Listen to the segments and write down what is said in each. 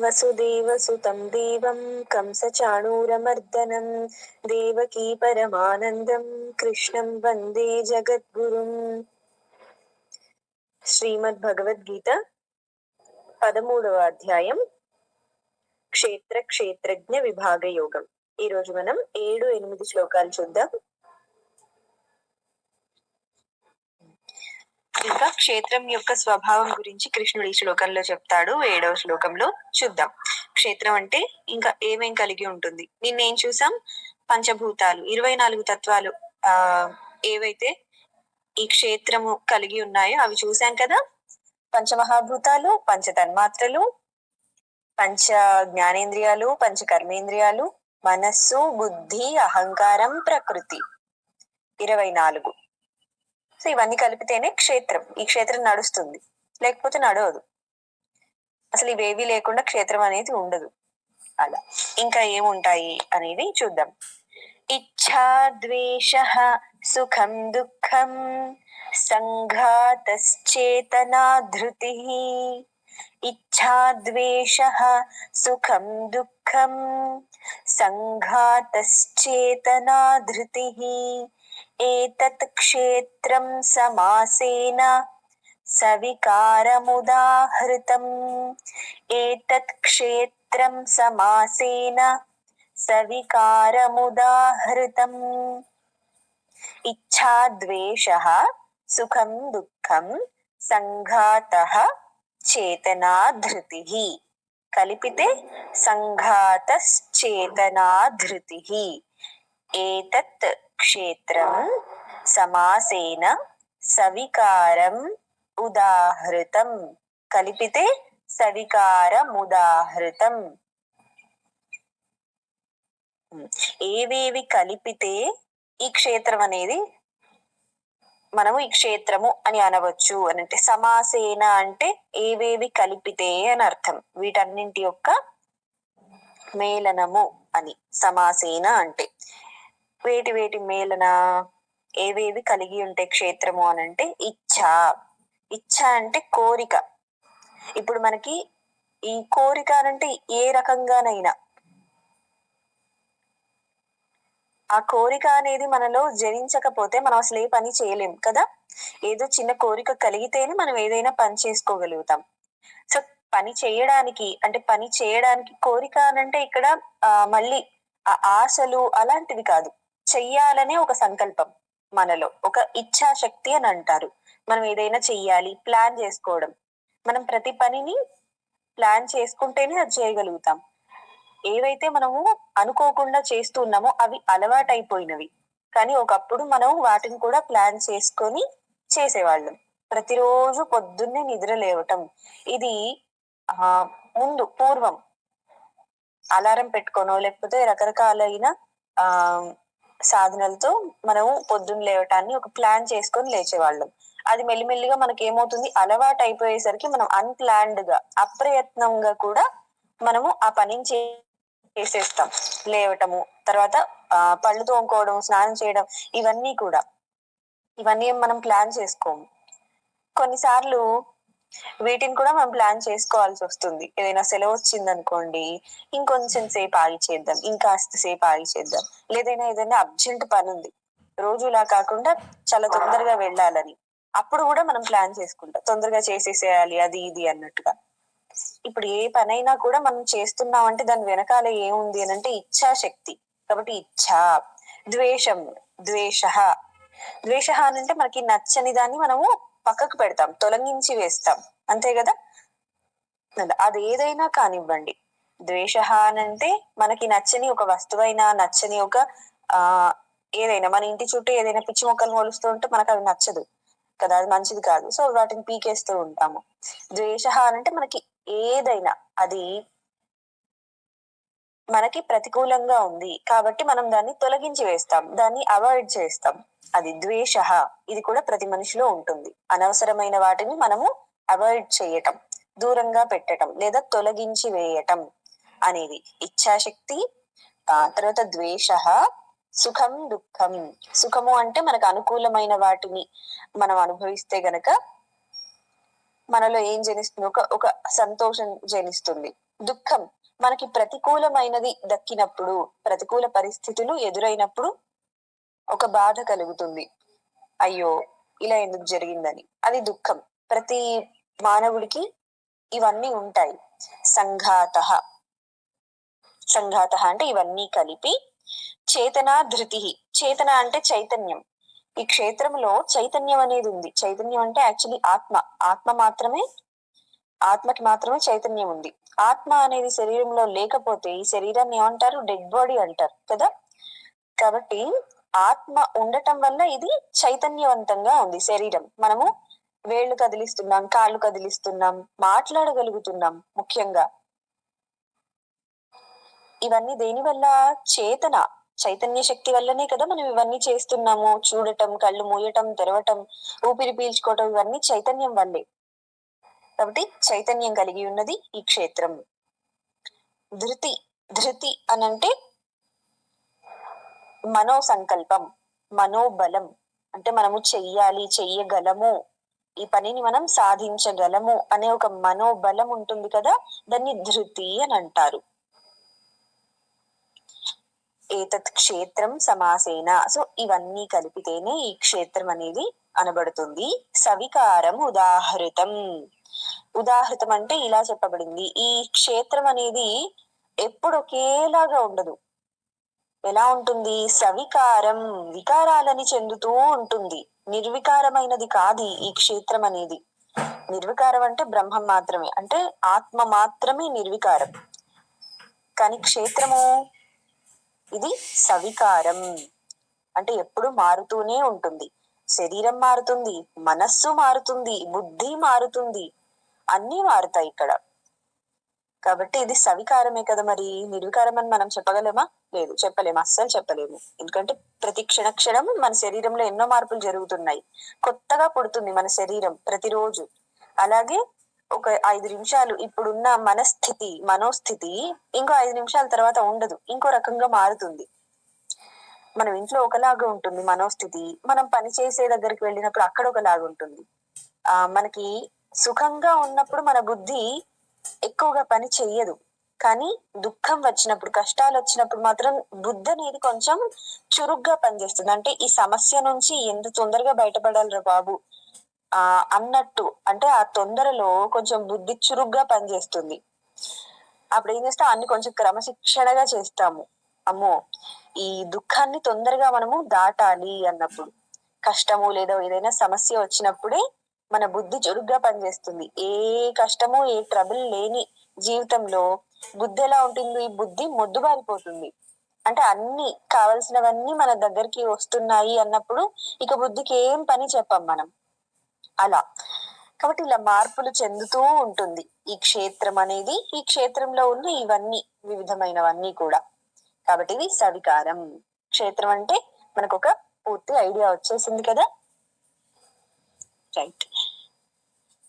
వసుదేవసుతం దేవం కంసచాణూరమర్దనం దేవకీ పరమానందం కృష్ణం వందే జగద్గురుం శ్రీమద్ భగవద్గీత పదమూడవ అధ్యాయం క్షేత్ర క్షేత్రజ్ఞ విభాగ యోగం ఈ రోజు మనం ఏడు ఎనిమిది శ్లోకాలు చూద్దాం. ఇంకా క్షేత్రం యొక్క స్వభావం గురించి కృష్ణుడు ఈ శ్లోకంలో చెప్తాడు. ఏడవ శ్లోకంలో చూద్దాం. క్షేత్రం అంటే ఇంకా ఏమేం కలిగి ఉంటుంది? నిన్నేం చూసాం? పంచభూతాలు. ఇరవై నాలుగు తత్వాలు ఆ ఏవైతే ఈ క్షేత్రము కలిగి ఉన్నాయో అవి చూసాం కదా? పంచమహాభూతాలు పంచ తన్మాత్రలు పంచ జ్ఞానేంద్రియాలు పంచ కర్మేంద్రియాలు మనస్సు బుద్ధి అహంకారం ప్రకృతి. ఇరవై నాలుగు. సో ఇవన్నీ కలిపితేనే క్షేత్రం. ఈ క్షేత్రం నడుస్తుంది. లేకపోతే నడవదు. అసలు ఇవేవి లేకుండా క్షేత్రం అనేది ఉండదు. అలా. ఇంకా ఏముంటాయి అనేది చూద్దాం. ఇచ్ఛా ద్వేష సుఖం దుఃఖం సంఘాతశ్చేతనా ధృతి ఇచ్ఛా ద్వేష సుఖం దుఃఖం సంఘాతశ్చేతనా ధృతి ఏతత్ క్షేత్రం సమాసేన సవికారముదాహృతం ఏతత్ క్షేత్రం సమాసేన సవికారముదాహృతం ఇచ్ఛాద్వేష సుఖం దుఃఖం సంఘాత చేతనాధృతి కలిపితే సంఘాతశ్చేతనాధృతి ఏతత్ క్షేత్రం సమాసేన సవికారం ఉదాహృతం. కలిపితే సవికారముదాహృతం. ఏవేవి కలిపితే ఈ క్షేత్రం అనేది మనము ఈ క్షేత్రము అని అనవచ్చు అని అంటే సమాసేన అంటే ఏవేవి కలిపితే అని అర్థం. వీటన్నింటి యొక్క మేళనము అని సమాసేన అంటే వేటి వేటి మేలన? ఏవేవి కలిగి ఉంటే క్షేత్రము అని అంటే ఇచ్ఛ ఇచ్ఛ అంటే కోరిక. ఇప్పుడు మనకి ఈ కోరిక అంటే ఏ రకంగానైనా. ఆ కోరిక అనేది మనలో జరించకపోతే మనం అసలు ఏ పని చేయలేం కదా? ఏదో చిన్న కోరిక కలిగితేనే మనం ఏదైనా పని చేసుకోగలుగుతాం. సో పని చేయడానికి అంటే పని చేయడానికి కోరిక అనంటే ఇక్కడ ఆ మళ్ళీ ఆ ఆశలు అలాంటివి కాదు. చెయ్యాలనే ఒక సంకల్పం మనలో ఒక ఇచ్ఛాశక్తి అని అంటారు. మనం ఏదైనా చెయ్యాలి ప్లాన్ చేసుకోవడం. మనం ప్రతి పనిని ప్లాన్ చేసుకుంటేనే అది చేయగలుగుతాం. ఏవైతే మనము అనుకోకుండా చేస్తున్నామో అవి అలవాటైపోయినవి. కానీ ఒకప్పుడు మనం వాటిని కూడా ప్లాన్ చేసుకొని చేసేవాళ్ళం. ప్రతిరోజు పొద్దున్నే నిద్ర లేవటం. ఇది ఆ ముందు పూర్వం. అలారం పెట్టుకోనో లేకపోతే రకరకాలైన ఆ సాధనలతో మనము పొద్దున్న లేవటాన్ని ఒక ప్లాన్ చేసుకొని లేచేవాళ్ళం. అది మెల్లిమెల్లిగా మనకి ఏమవుతుంది? అలవాటు అయిపోయేసరికి మనం అన్ప్లాన్డ్గా అప్రయత్నంగా కూడా మనము ఆ పనిని చేసేస్తాం. లేవటము తర్వాత ఆ పళ్ళు తోముకోవడం స్నానం చేయడం ఇవన్నీ కూడా. ఇవన్నీ మనం ప్లాన్ చేసుకోము. కొన్నిసార్లు వీటిని కూడా మనం ప్లాన్ చేసుకోవాల్సి వస్తుంది. ఏదైనా సెలవు వచ్చింది అనుకోండి ఇంకొంచెం సేపు ఆగి చేద్దాం ఇంకాస్త సేపు ఆగి చేద్దాం. లేదైనా ఏదైనా అర్జెంట్ పని ఉంది. రోజులా కాకుండా చాలా తొందరగా వెళ్ళాలని. అప్పుడు కూడా మనం ప్లాన్ చేసుకుంటాం. తొందరగా చేసేసేయాలి అది ఇది అన్నట్టుగా. ఇప్పుడు ఏ పనైనా కూడా మనం చేస్తున్నాం అంటే దాని వెనకాల ఏముంది అని అంటే ఇచ్ఛాశక్తి. కాబట్టి ఇచ్ఛా ద్వేషం ద్వేష ద్వేష అని అంటే మనకి నచ్చని దాన్ని మనము పక్కకు పెడతాం తొలగించి వేస్తాం. అంతే కదా? అది ఏదైనా కానివ్వండి. ద్వేష అనంటే మనకి నచ్చని ఒక వస్తువైనా నచ్చని ఒక ఆ ఏదైనా మన ఇంటి చుట్టూ ఏదైనా పిచ్చి మొక్కలు మొలుస్తూ ఉంటే మనకు అది నచ్చదు కదా అది మంచిది కాదు. సో వాటిని పీకేస్తూ ఉంటాము. ద్వేష అనంటే మనకి ఏదైనా అది మనకి ప్రతికూలంగా ఉంది. కాబట్టి మనం దాన్ని తొలగించి వేస్తాం. దాన్ని అవాయిడ్ చేస్తాం. అది ద్వేష. ఇది కూడా ప్రతి మనిషిలో ఉంటుంది. అనవసరమైన వాటిని మనము అవాయిడ్ చేయటం దూరంగా పెట్టటం లేదా తొలగించి వేయటం అనేది. ఇచ్ఛాశక్తి ఆ తర్వాత ద్వేష సుఖం దుఃఖం. సుఖము అంటే మనకు అనుకూలమైన వాటిని మనం అనుభవిస్తే గనక మనలో ఏం జనిస్తుంది? ఒక ఒక సంతోషం జనిస్తుంది. దుఃఖం. మనకి ప్రతికూలమైనది దక్కినప్పుడు ప్రతికూల పరిస్థితులు ఎదురైనప్పుడు ఒక బాధ కలుగుతుంది. అయ్యో ఇలా ఎందుకు జరిగిందని. అది దుఃఖం. ప్రతి మానవుడికి ఇవన్నీ ఉంటాయి. సంఘాత. సంఘాత అంటే ఇవన్నీ కలిపి చేతన ధృతి. చేతన అంటే చైతన్యం. ఈ క్షేత్రంలో చైతన్యం అనేది ఉంది. చైతన్యం అంటే యాక్చువల్లీ ఆత్మ. ఆత్మ మాత్రమే ఆత్మకి మాత్రమే చైతన్యం ఉంది. ఆత్మ అనేది శరీరంలో లేకపోతే ఈ శరీరాన్ని ఏమంటారు? డెడ్ బాడీ అంటారు కదా? కాబట్టి ఆత్మ ఉండటం వల్ల ఇది చైతన్యవంతంగా ఉంది శరీరం. మనము వేళ్ళు కదిలిస్తున్నాం కాళ్ళు కదిలిస్తున్నాం మాట్లాడగలుగుతున్నాం ముఖ్యంగా. ఇవన్నీ దేని వల్ల? చేతన. చైతన్య శక్తి వల్లనే కదా మనం ఇవన్నీ చేస్తున్నాము. చూడటం కళ్ళు మూయటం తెరవటం ఊపిరి పీల్చుకోవటం ఇవన్నీ చైతన్యం వల్లే. కాబట్టి చైతన్యం కలిగి ఉన్నది ఈ క్షేత్రం. ధృతి ధృతి అనంటే మనో సంకల్పం మనోబలం. అంటే మనము చెయ్యాలి చెయ్యగలము. ఈ పనిని మనం సాధించగలము అనే ఒక మనోబలం ఉంటుంది కదా దాన్ని ధృతి అని అంటారు. ఏతత్ క్షేత్రం సమాసేన. సో ఇవన్నీ కలిపితేనే ఈ క్షేత్రం అనేది అనబడుతుంది. సవికారం ఉదాహృతం. ఉదాహృతం అంటే ఇలా చెప్పబడింది. ఈ క్షేత్రం అనేది ఎప్పుడు ఒకేలాగా ఉండదు. ఎలా ఉంటుంది? సవికారం వికారాలని చెందుతూ ఉంటుంది. నిర్వికారమైనది కాదు ఈ క్షేత్రం అనేది. నిర్వికారం అంటే బ్రహ్మం మాత్రమే. అంటే ఆత్మ మాత్రమే నిర్వికారం. కానీ క్షేత్రము? ఇది సవికారం. అంటే ఎప్పుడు మారుతూనే ఉంటుంది. శరీరం మారుతుంది మనస్సు మారుతుంది బుద్ధి మారుతుంది అన్ని మారుతాయి ఇక్కడ. కాబట్టి ఇది సవికారమే కదా మరి? నిర్వికారం అని మనం చెప్పగలమా? లేదు చెప్పలేము. అస్సలు చెప్పలేము. ఎందుకంటే ప్రతి క్షణ క్షణం మన శరీరంలో ఎన్నో మార్పులు జరుగుతున్నాయి. కొత్తగా పుడుతుంది మన శరీరం ప్రతిరోజు. అలాగే ఒక ఐదు నిమిషాలు ఇప్పుడున్న మనస్థితి మనోస్థితి ఇంకో ఐదు నిమిషాల తర్వాత ఉండదు. ఇంకో రకంగా మారుతుంది. మనం ఇంట్లో ఒకలాగా ఉంటుంది మనోస్థితి. మనం పని చేసే దగ్గరికి వెళ్ళినప్పుడు అక్కడ ఒకలాగా ఉంటుంది. ఆ మనకి సుఖంగా ఉన్నప్పుడు మన బుద్ధి ఎక్కువగా పని చెయ్యదు. కానీ దుఃఖం వచ్చినప్పుడు కష్టాలు వచ్చినప్పుడు మాత్రం బుద్ధి అనేది కొంచెం చురుగ్గా పనిచేస్తుంది. అంటే ఈ సమస్య నుంచి ఎంత తొందరగా బయటపడాలిరా బాబు? ఆ అన్నట్టు. అంటే ఆ తొందరలో కొంచెం బుద్ధి చురుగ్గా పనిచేస్తుంది. అప్పుడు ఏం చేస్తాం? అన్ని కొంచెం క్రమశిక్షణగా చేస్తాము. అమ్మో ఈ దుఃఖాన్ని తొందరగా మనము దాటాలి అన్నప్పుడు. కష్టము లేదా ఏదైనా సమస్య వచ్చినప్పుడే మన బుద్ధి చురుగ్గా పనిచేస్తుంది. ఏ కష్టము ఏ ట్రబుల్ లేని జీవితంలో బుద్ధి ఎలా ఉంటుంది బుద్ధి మొద్దుబారిపోతుంది. అంటే అన్ని కావలసినవన్నీ మన దగ్గరికి వస్తున్నాయి అన్నప్పుడు ఇక బుద్ధికి ఏం పని చెప్పం మనం. అలా. కాబట్టి ఇలా మార్పులు చెందుతూ ఉంటుంది. ఈ క్షేత్రం అనేది ఈ క్షేత్రంలో ఉన్న ఇవన్నీ వివిధమైనవన్నీ కూడా. కాబట్టి ఇది సవికారం. క్షేత్రం అంటే మనకు ఒక పూర్తి ఐడియా వచ్చేసింది కదా? రైట్.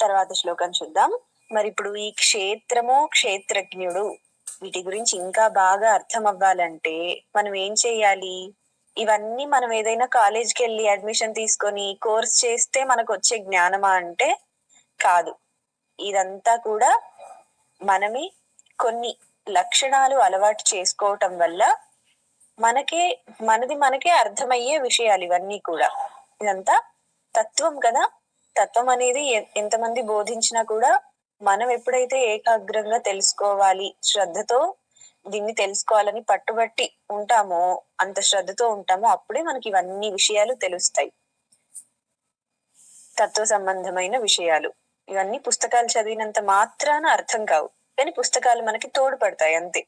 తర్వాత శ్లోకం చూద్దాం. మరి ఇప్పుడు ఈ క్షేత్రము క్షేత్రజ్ఞుడు వీటి గురించి ఇంకా బాగా అర్థం అవ్వాలంటే మనం ఏం చేయాలి? ఇవన్నీ మనం ఏదైనా కాలేజ్కి వెళ్ళి అడ్మిషన్ తీసుకొని కోర్స్ చేస్తే మనకు వచ్చే జ్ఞానమా అంటే కాదు. ఇదంతా కూడా మనమే కొన్ని లక్షణాలు అలవాటు చేసుకోవటం వల్ల మనకే మనది మనకే అర్థమయ్యే విషయాలు ఇవన్నీ కూడా. ఇదంతా తత్వం కదా? తత్వం అనేది ఎంతమంది బోధించినా కూడా మనం ఎప్పుడైతే ఏకాగ్రంగా తెలుసుకోవాలి శ్రద్ధతో దీన్ని తెలుసుకోవాలని పట్టుబట్టి ఉంటామో అంత శ్రద్ధతో ఉంటామో అప్పుడే మనకి ఇవన్నీ విషయాలు తెలుస్తాయి. తత్వ సంబంధమైన విషయాలు. ఇవన్నీ పుస్తకాలు చదివినంత మాత్రాన అర్థం కావు. కానీ పుస్తకాలు మనకి తోడ్పడతాయి అంతే.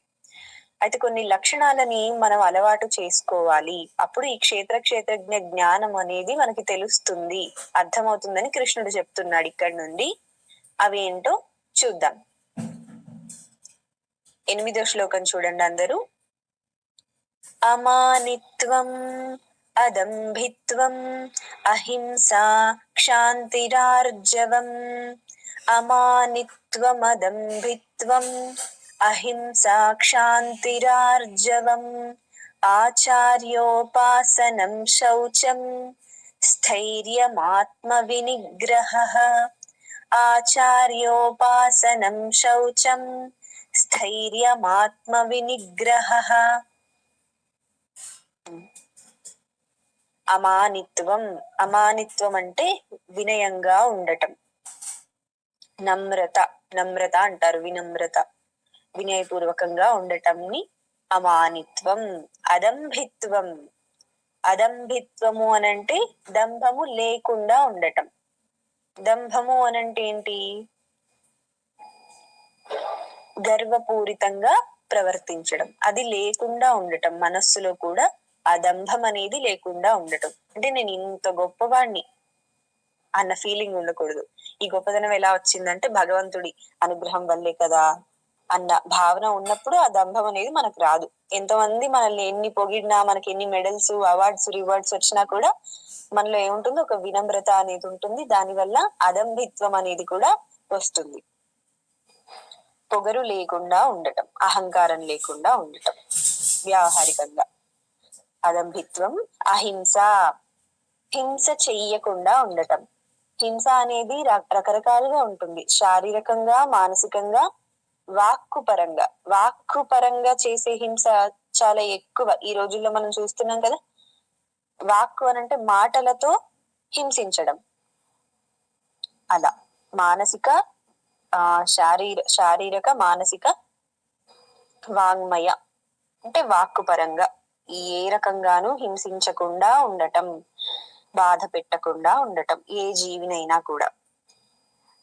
అయితే కొన్ని లక్షణాలని మనం అలవాటు చేసుకోవాలి. అప్పుడు ఈ క్షేత్ర క్షేత్రజ్ఞ జ్ఞానం అనేది మనకి తెలుస్తుంది. అర్థమవుతుందని కృష్ణుడు చెప్తున్నాడు ఇక్కడ నుండి. అవి ఏంటో చూద్దాం. ఎనిమిదో శ్లోకం చూడండి అందరూ. అమానిత్వం అదంభిత్వం అహింసా క్షాంతిరార్జవం అమానిత్వమదంభిత్వం అహింసాక్షాంతిరార్జవం ఆచార్యోపాసనం శౌచం స్థైర్యమాత్మ వినిగ్రహ ఆచార్యోపాసనం శౌచం స్థైర్యమాత్మ వినిగ్రహ అమానిత్వం అమానిత్వం అంటే వినయంగా ఉండటం. నమ్రత నమ్రత అంటారు వినమ్రత. వినయపూర్వకంగా ఉండటంని అమానిత్వం అదంభిత్వం. అదంభిత్వము అనంటే దంభము లేకుండా ఉండటం. దంభము అనంటే ఏంటి? గర్వపూరితంగా ప్రవర్తించడం. అది లేకుండా ఉండటం. మనస్సులో కూడా ఆ దంభం అనేది లేకుండా ఉండటం. అంటే నేను ఇంత గొప్పవాణ్ణి అన్న ఫీలింగ్ ఉండకూడదు. ఈ గొప్పదనం ఎలా వచ్చిందంటే భగవంతుడి అనుగ్రహం వల్లే కదా. అన్న భావన ఉన్నప్పుడు ఆ దంభం అనేది మనకు రాదు. ఎంతమంది మనల్ని ఎన్ని పొగిడినా మనకి ఎన్ని మెడల్స్ అవార్డ్స్ రివార్డ్స్ వచ్చినా కూడా మనలో ఏముంటుంది? ఒక వినమ్రత అనేది ఉంటుంది. దానివల్ల అదంభిత్వం అనేది కూడా వస్తుంది. పొగరు లేకుండా ఉండటం అహంకారం లేకుండా ఉండటం వ్యావహారికంగా. అదంభిత్వం అహింస హింస చెయ్యకుండా ఉండటం. హింస అనేది రకరకాలుగా ఉంటుంది. శారీరకంగా మానసికంగా వాక్కు పరంగా వాక్కు పరంగా చేసే హింస చాలా ఎక్కువ ఈ రోజుల్లో మనం చూస్తున్నాం కదా. వాక్కు అని అంటే మాటలతో హింసించడం. అలా మానసిక ఆ శారీర శారీరక మానసిక వాంగ్మయ అంటే వాక్కు పరంగా ఏ రకంగానూ హింసించకుండా ఉండటం బాధ పెట్టకుండా ఉండటం ఏ జీవినైనా కూడా.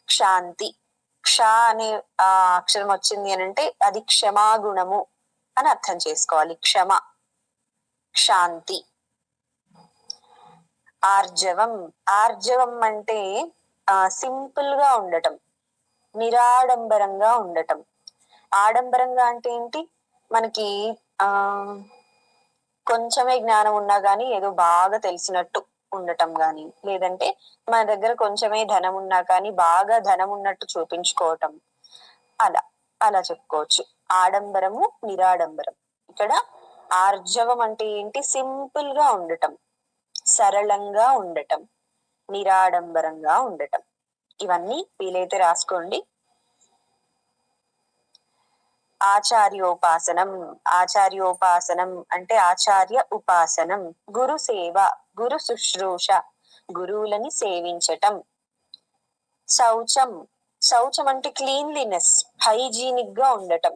శాంతి క్ష అనే ఆ అక్షరం వచ్చింది అని అంటే అది క్షమాగుణము అని అర్థం చేసుకోవాలి. క్షమ. క్షాంతి. ఆర్జవం. ఆర్జవం అంటే ఆ సింపుల్గా ఉండటం. నిరాడంబరంగా ఉండటం. ఆడంబరంగా అంటే ఏంటి? మనకి ఆ కొంచెమే జ్ఞానం ఉన్నా గానీ ఏదో బాగా తెలిసినట్టు. ఉండటం గాని లేదంటే మన దగ్గర కొంచెమే ధనం ఉన్నా కానీ బాగా ధనం ఉన్నట్టు చూపించుకోవటం. అలా అలా చెప్పుకోవచ్చు. ఆడంబరము నిరాడంబరం. ఇక్కడ ఆర్జవం అంటే ఏంటి? సింపుల్గా ఉండటం. సరళంగా ఉండటం. నిరాడంబరంగా ఉండటం. ఇవన్నీ వీలైతే రాసుకోండి. ఆచార్యోపాసనం ఆచార్యోపాసనం అంటే ఆచార్య ఉపాసనం గురు సేవ గురు శుశ్రూష గురువులని సేవించటం. శౌచం శౌచం అంటే క్లీన్లీనెస్ హైజీనిక్గా ఉండటం.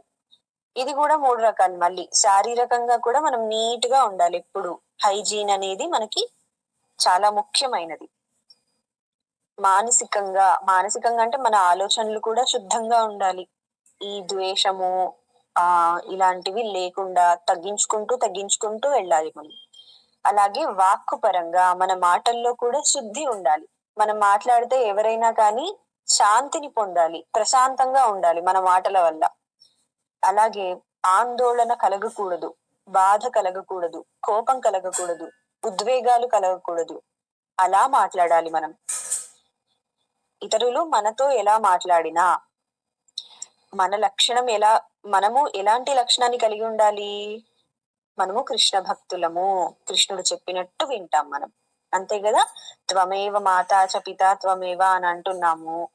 ఇది కూడా మూడు రకాలు మళ్ళీ. శారీరకంగా కూడా మనం నీట్గా ఉండాలి ఎప్పుడు. హైజీన్ అనేది మనకి చాలా ముఖ్యమైనది. మానసికంగా మానసికంగా అంటే మన ఆలోచనలు కూడా శుద్ధంగా ఉండాలి. ఈ ద్వేషము ఆ ఇలాంటివి లేకుండా తగ్గించుకుంటూ తగ్గించుకుంటూ వెళ్ళాలి మనం. అలాగే వాక్కు పరంగా మన మాటల్లో కూడా శుద్ధి ఉండాలి. మనం మాట్లాడితే ఎవరైనా కానీ శాంతిని పొందాలి ప్రశాంతంగా ఉండాలి మన మాటల వల్ల. అలాగే ఆందోళన కలగకూడదు బాధ కలగకూడదు కోపం కలగకూడదు ఉద్వేగాలు కలగకూడదు. అలా మాట్లాడాలి మనం. ఇతరులు మనతో ఎలా మాట్లాడినా మన లక్షణం ఎలా మనము ఎలాంటి లక్షణాన్ని కలిగి ఉండాలి? మనము కృష్ణ భక్తులము. కృష్ణుడు చెప్పినట్టు వింటాం మనం. అంతే కదా? త్వమేవ మాతా చ పిత త్వమేవ అని అంటున్నాము.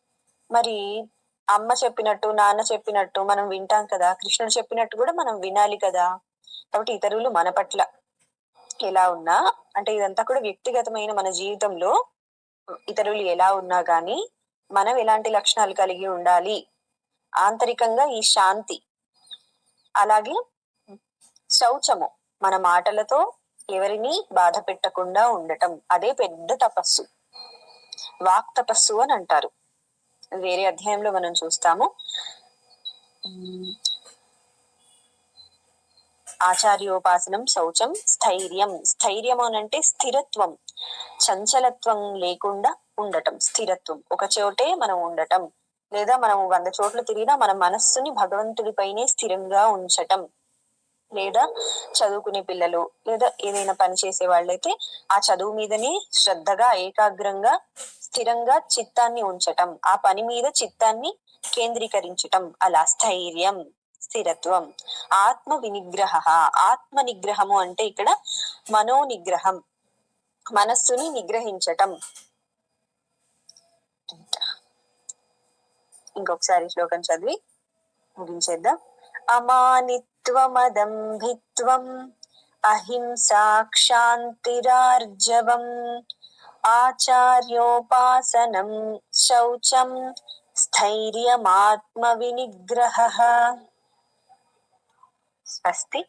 మరి అమ్మ చెప్పినట్టు నాన్న చెప్పినట్టు మనం వింటాం కదా? కృష్ణుడు చెప్పినట్టు కూడా మనం వినాలి కదా? కాబట్టి ఇతరులు మన పట్ల ఎలా ఉన్నా అంటే ఇదంతా కూడా వ్యక్తిగతమైన మన జీవితంలో ఇతరులు ఎలా ఉన్నా గాని మనం ఎలాంటి లక్షణాలు కలిగి ఉండాలి? ఆంతరికంగా ఈ శాంతి. అలాగే శౌచము మన మాటలతో ఎవరిని బాధ పెట్టకుండా ఉండటం అదే పెద్ద తపస్సు. వాక్ తపస్సు అని అంటారు. వేరే అధ్యాయంలో మనం చూస్తాము. ఆచార్యోపాసనం శౌచం స్థైర్యం. స్థైర్యం అనంటే స్థిరత్వం. చంచలత్వం లేకుండా ఉండటం స్థిరత్వం. ఒక చోటే మనం ఉండటం. లేదా మనం వంద చోట్ల తిరిగినా మన మనస్సుని భగవంతుడిపైనే స్థిరంగా ఉంచటం. లేదా చదువుకునే పిల్లలు లేదా ఏదైనా పని చేసే వాళ్ళైతే ఆ చదువు మీదనే శ్రద్ధగా ఏకాగ్రంగా స్థిరంగా చిత్తాన్ని ఉంచటం. ఆ పని మీద చిత్తాన్ని కేంద్రీకరించటం. అలా స్థైర్యం స్థిరత్వం. ఆత్మ వినిగ్రహ ఆత్మ నిగ్రహము అంటే ఇక్కడ మనో నిగ్రహం మనస్సుని నిగ్రహించటం. ఇంకొకసారి శ్లోకం చదివి ముగించేద్దాం. అమానిత్వమదంభిత్వం అహింసాక్షాంతిరార్జవం ఆచార్యోపాసనం శౌచం స్థైర్యమాత్మ వినిగ్రహ స్వస్తి.